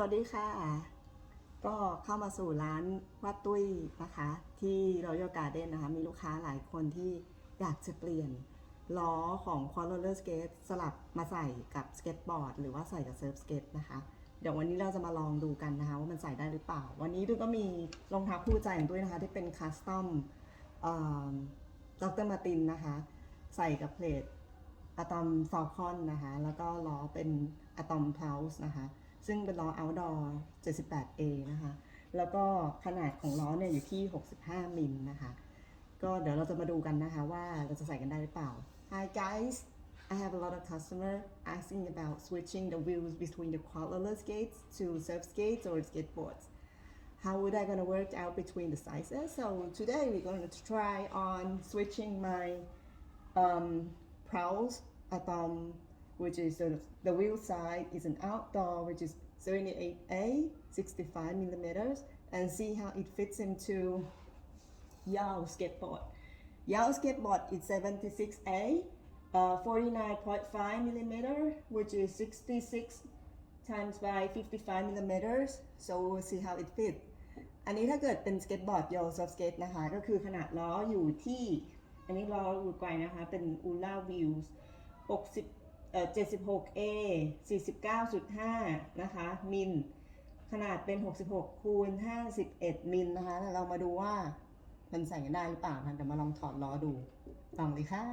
วัสดีค่ะ ก็เข้ามาสู่ร้านวัดตุ้ยนะคะ ที่รอยัลการ์เด้นนะคะ มีลูกค้าหลายคนที่อยากจะเปลี่ยนล้อของคอร์โรลเลอร์สเกตสลับมาใส่กับสเก็ตบอร์ดหรือว่าใส่กับเซิร์ฟสเก็ตนะคะ เดี๋ยววันนี้เราจะมาลองดูกันนะคะ ว่ามันใส่ได้หรือเปล่า วันนี้ดูก็มีรองเท้าคู่ใจของด้วยนะคะ ที่เป็นคัสตอมดรมาตินนะคะ ใส่กับเพลทอะตอมฟอลคอนนะคะ แล้วก็ล้อเป็นอะตอมพลาสนะคะ ซึ่งเป็นล้อ outdoor 78A นะคะ แล้วก็ขนาดของล้อเนี่ยอยู่ที่ 65 มิลนะคะ ก็เดี๋ยวเราจะมาดูกันนะคะว่าเราจะใส่กันได้หรือเปล่า Hi guys I have a lot of customer asking about switching the wheels between the quad roller skates to surf skates or skateboards how would I gonna work out between the sizes so today we're going to try on switching my um, Prowls Atom which is uh, the wheel side is an outdoor, which is 78A, 65 millimeters, and see how it fits into Yao skateboard. Yao skateboard is 76A, uh, 49.5 millimeter, which is 66 times by 55 millimeters. So we'll see how it fits. อันนี้ถ้าเกิดเป็นสเก็ตบอร์ดโยนซอฟสเก็ตนะคะ ก็คือขนาดล้ออยู่ที่ อันนี้ล้ออุรุกวัยนะคะ เป็นอูล่าวิวส์ 76 A 49.5 นะคะ มิล ขนาดเป็น 66 คูณ 51 มิลนะคะ เรามาดูว่ามันใส่ได้หรือเปล่านะเดี๋ยวมาลองถอดล้อดูลองเลยค่ะ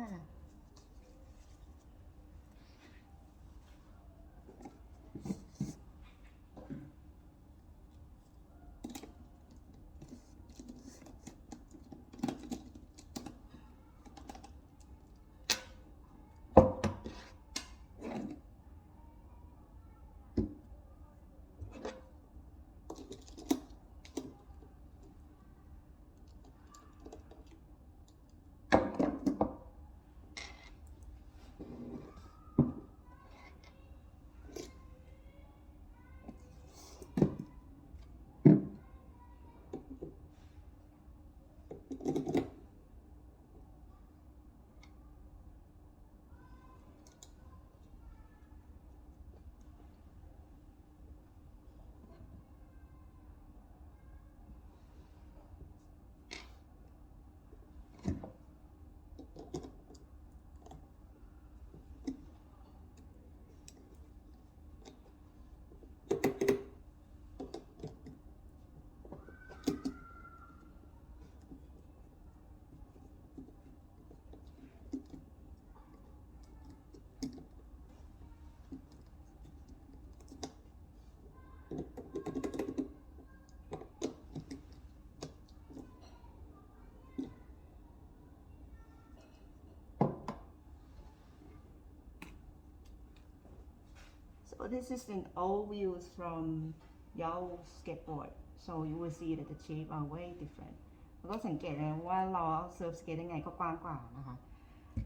So this is an old wheels from Yao skateboard. So you will see that the shape are way different. แล้วก็สังเกตนะว่าล้อเซิร์ฟสเกตยังไงก็กว้างกว่านะคะ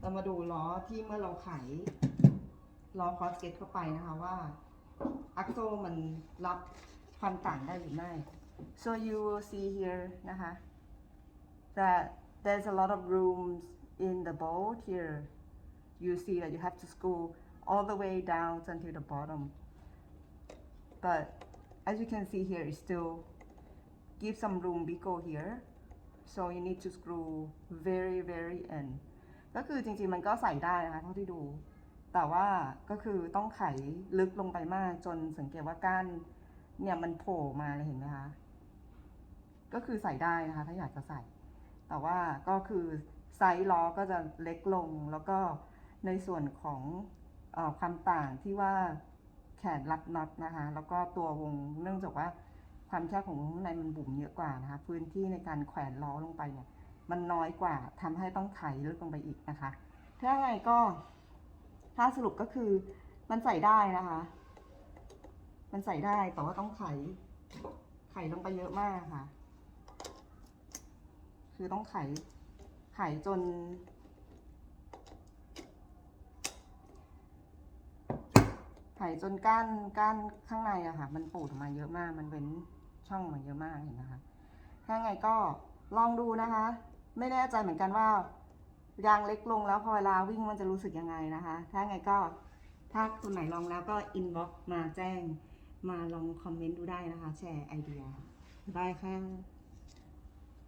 เรามาดูล้อที่เมื่อเราไขล้อคอสเกตเข้าไปนะคะว่าอักโซมันรับความต่างได้หรือไม่ so you will see here นะคะ that there's a lot of rooms in the bolt here you see that you have to screw all the way down until the bottom but as you can see here it still give some room wiggle here so you need to screw very very end ก็คือจริงๆมันก็ใส่ได้นะคะเท่าที่ดู แต่ว่าก็คือต้องไขลึกลงไปมากจนสังเกตว่าก้านเนี่ยมันโผล่มาเลยเห็นไหมคะ ก็คือใส่ได้นะคะถ้าอยากจะใส่ แต่ว่าก็คือไซส์ล้อก็จะเล็กลงแล้วก็ในส่วนของ ความต่างที่ว่าแขนรัดน็อตนะคะ แล้วก็ตัววงเนื่องจากว่าความแคบของวงข้างในมันบุ๋มเยอะกว่านะคะ พื้นที่ในการแขวนล้อลงไปเนี่ย มันน้อยกว่าทำให้ต้องไถลึกลงไปอีกนะคะถ้าไงก็ถ้าสรุปก็คือมันใส่ได้นะคะ มันใส่ได้แต่ว่าต้องไขไขลงไปเยอะมากค่ะ คือต้องไขไขจน ไขจนก้านก้านข้างในอะค่ะ มันปูดออกมาเยอะมาก มันเป็นช่องมาเยอะมากเห็นนะคะ ถ้าไงก็ลองดูนะคะ ไม่แน่ใจเหมือนกันว่ายางเล็กลงแล้วพอเวลาวิ่งมันจะรู้สึกยังไงนะคะ ถ้าไงก็ถ้าคนไหนลองแล้วก็อินบ็อกมาแจ้ง มาลองคอมเมนต์ดูได้นะคะ แชร์ไอเดียได้ค่ะ